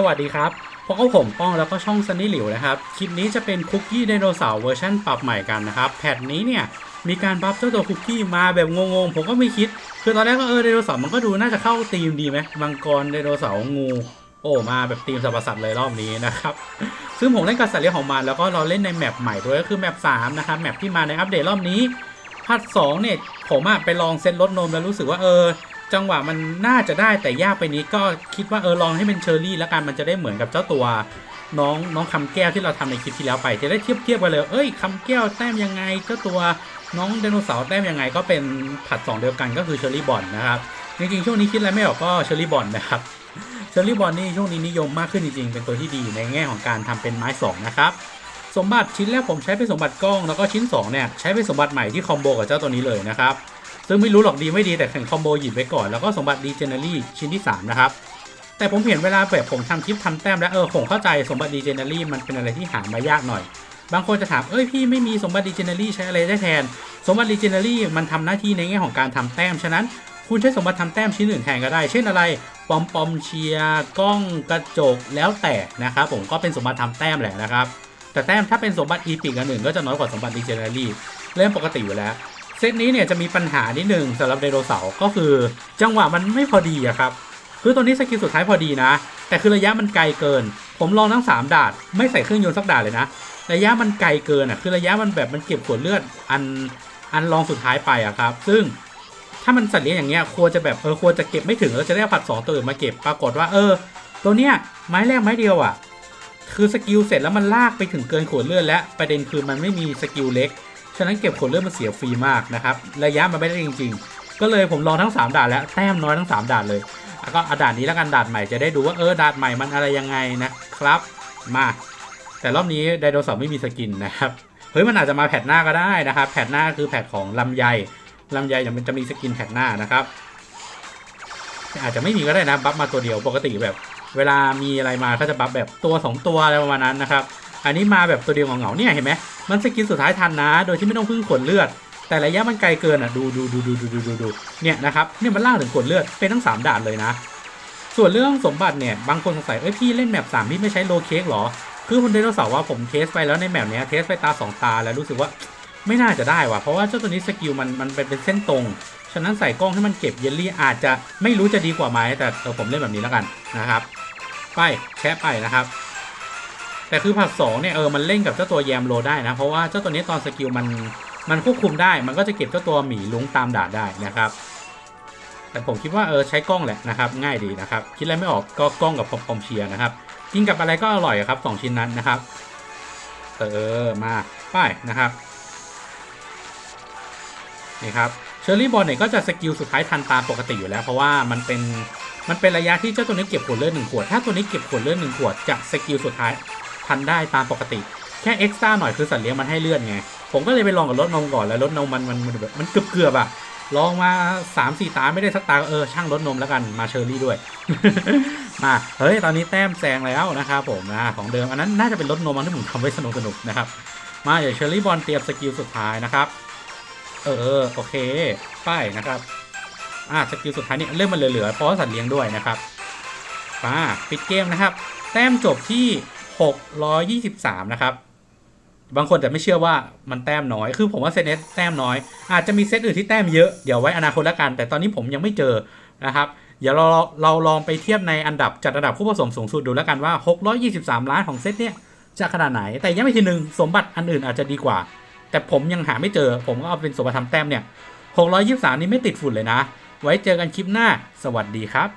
สวัสดีครับพบกับผมป้องแล้วก็ช่องซันนี่หลิวนะครับ คลิปนี้จะเป็นคุกกี้ไดโนเสาร์เวอร์ชันปรับใหม่กันนะครับ แพทนี้เนี่ยมีการบัฟเจ้าตัวคุกกี้มาแบบงงๆ ผมก็ไม่คิด คือตอนแรกก็เออไดโนเสาร์มันก็ดูน่าจะเข้าธีมดีไหมมังกรไดโนเสาร์งู โอ้มาแบบธีมสัตว์ประสัตว์เลยรอบนี้นะครับ ซึ่งผมเล่นกับสัตว์เลี้ยงของมันแล้วก็เราเล่นในแมปใหม่ด้วยก็คือแมป3นะครับแมปที่มาในอัปเดตรอบนี้พาร์ทสองเนี่ยผมอะไปลองเซ็ตลดนมแล้วรู้สึกว่าเออ จังหวะมันน่าจะได้แต่ยากไปนี้ก็คิดว่าเออลองให้เป็นเชอร์รี่แล้วกันมันจะได้เหมือนกับเจ้าตัวน้องน้องคำแก้วที่เราทำในคลิปที่แล้วไป จะได้เทียบเทียบกันเลย เอ้ยคำแก้วแต้มยังไงเจ้าตัวน้องไดโนเสาร์แต้มยังไงก็เป็นผัดสองเดียวกันก็คือเชอร์รี่บอลนะครับจริงๆช่วงนี้คิดอะไรไม่ออกก็เชอร์รี่บอลนะครับเชอร์รี่บอลนี่ช่วงนี้นิยมมากขึ้นจริงๆ เป็นตัวที่ดีในแง่ของการทำเป็นไม้สองนะครับสมบัติชิ้นแรกผมใช้เป็นสมบัติกล้องแล้วก็ชิ้นสองเนี่ยใช้เป็นสมบัติใหม่ที่คอมโบกับเจ้าตัวนี้เลยนะครับ ซึ่งไม่รู้หรอกดีไม่ดีแต่แข่งคอมโบหยิบไว้ก่อนแล้วก็สมบัติดีเจเนอรี่ชิ้นที่ 3 นะครับ แต่ผมเห็นเวลาแบบผมทำคลิปทำแต้มแล้วเออผมเข้าใจสมบัติดีเจเนอรี่มันเป็นอะไรที่หามายากหน่อย บางคนจะถามเอ้ยพี่ไม่มีสมบัติดีเจเนอรี่ใช้อะไรได้แทน สมบัติดีเจเนอรี่มันทำหน้าที่ในแง่ของการทำแต้มฉะนั้นคุณใช้สมบัติทำแต้มชิ้นอื่นแทนก็ได้ เช่นอะไร ปอมปอมเชียร์กล้องกระจกแล้วแต่นะครับผมก็เป็นสมบัติทำแต้มแหละนะครับ แต่แต้มถ้าเป็นสมบัติอีพิกอันหนึ่งก็จะน้อยกว่าสมบัติดีเจเนอรี่เล่นปกติอยู่แล้ว เซตนี้เนี่ยจะมีปัญหานิดหนึ่งสำหรับไดโนเสาร์ก็คือจังหวะมันไม่พอดีอะครับ คือตัวนี้สกิลสุดท้ายพอดีนะ แต่คือระยะมันไกลเกิน ผมลองทั้ง 3 ดาดไม่ใส่เครื่องยนต์สักดาดเลยนะ ระยะมันไกลเกินอะคือระยะมันแบบมันเก็บขวดเลือดอันอันรองสุดท้ายไปอะครับ ซึ่งถ้ามันสัตว์เลี้ยงอย่างเงี้ยควรจะแบบเออควรจะเก็บไม่ถึงแล้วจะได้ผัดสองตัวอื่นมาเก็บปรากฏว่าเออ ตัวเนี้ยไม้แรกไม้เดียวอะคือสกิลเสร็จแล้วมันลากไปถึงเกินขวดเลือดแล้วประเด็นคือมันไม่มีสกิลเล็ก ฉะนั้นเก็บขนเลือดมันเสียฟรีมากนะครับ ระยะมันไม่ได้จริง ๆ ก็เลยผมลองทั้ง 3ด่านแล้วแต้มน้อยทั้ง 3ด่านเลยแล้วก็อาด่านนี้แล้วกันด่านใหม่จะได้ดูว่าเออด่านใหม่มันอะไรยังไงนะครับ มา แต่รอบนี้ไดโนเสาร์ไม่มีสกินนะครับเฮ้ยมันอาจจะมาแพทหน้าก็ได้นะครับแพทหน้าคือแพทของลำไยลำไยจะมันจะมีสกินแพทหน้านะครับอาจจะไม่มีก็ได้นะบัฟมาตัวเดียวปกติแบบ เวลามีอะไรมาก็จะบัฟแบบตัว 2 ตัวอะไรประมาณนั้นนะครับ อันนี้มาแบบตัวเดียวเหงาๆเนี่ยเห็นไหมมันสกินสุดท้ายทันนะ โดยที่ไม่ต้องพึ่งขนเลือด แต่ระยะมันไกลเกินอะดูดูดูดูดูดูดูดูเนี่ยนะครับเนี่ยมันล่าถึงขนเลือดเป็นทั้ง 3ด่านเลยนะ ส่วนเรื่องสมบัติเนี่ยบางคนสงสัยเอ้ยพี่เล่นแมปสามพี่ไม่ใช้โลเค้กหรอ คือคุณไดโนเสาร์ว่าผมเทสไปแล้วในแมปเนี้ยเทสไปตาสองตาแล้วรู้สึกว่าไม่น่าจะได้ว่ะเพราะว่าเจ้าตัวนี้สกิลมันมันเป็นเป็นเส้นตรงฉะนั้นใส่กล้องให้มันเก็บเยลลี่อาจจะไม่รู้จะดีกว่าไหมแต่เออผมเล่นแบบนี้แล้วกันนะครับ ไปแชะไปนะครับ แต่คือผัดสองเนี่ยเออมันเล่นกับเจ้าตัวแยมโลได้นะ เพราะว่าเจ้าตัวนี้ตอนสกิลมันมันควบคุมได้ มันก็จะเก็บเจ้าตัวหมีลุงตามด่าได้นะครับ แต่ผมคิดว่าเออใช้กล้องแหละนะครับ ง่ายดีนะครับ คิดอะไรไม่ออกก็กล้องกับพอมพอมเชียร์นะครับกินกับอะไรก็อร่อยครับสองชิ้นนั้นนะครับ เออมาป้ายนะครับนี่ครับเชอร์รี่บอลเนี่ยก็จะสกิลสุดท้ายทันตามปกติอยู่แล้ว เพราะว่ามันเป็นมันเป็นระยะที่เจ้าตัวนี้เก็บขวดเลือดหนึ่งขวด ถ้าตัวนี้เก็บขวดเลือดหนึ่งขวดจะสกิลสุดท้าย ทันได้ตามปกติ แค่เอ็กซ์ต้าหน่อยคือสัตว์เลี้ยงมันให้เลือดไง ผมก็เลยไปลองกับรถนมก่อนแล้วรถนมมันมันมันมันเกือบเกือบๆอะลองมา3ามสี่ตาไม่ได้สักตาเออช่างรถนมแล้วกันมาเชอร์รี่ด้วยมาเฮ้ยตอนนี้แต้มแซงแล้วนะครับผมนะของเดิมอันนั้นน่าจะเป็นรถนมอันที่ผมทำไว้สนุกสนุกนะครับมาเดี๋ยวเชอร์รี่บอลเตรียมสกิลสุดท้ายนะครับ เออโอเคป้ายนะครับอ่าสกิลสุดท้ายนี่เริ่มมันเหลือๆเพราะสัตว์เลี้ยงด้วยนะครับมาปิดเกมนะครับ แต้มจบที่ 623 นะครับ บางคนจะไม่เชื่อว่ามันแต้มน้อย คือผมว่าเซตเนสแต้มน้อย อาจจะมีเซตอื่นที่แต้มเยอะ เดี๋ยวไว้อนาคตแล้วกัน แต่ตอนนี้ผมยังไม่เจอนะครับ เดี๋ยวเราเราลองไปเทียบในอันดับจัดอันดับผู้ผสมสูงสุดดูแล้วกันว่า 623 ล้านของเซตเนี่ยจะขนาดไหน แต่ยังไม่ทีหนึ่งสมบัติอันอื่นอาจจะดีกว่า แต่ผมยังหาไม่เจอ ผมก็เอาเป็นสมบัติทำแต้มเนี่ย623 นี่ไม่ติดฝุ่นเลยนะ ไว้เจอกันคลิปหน้า สวัสดีครับ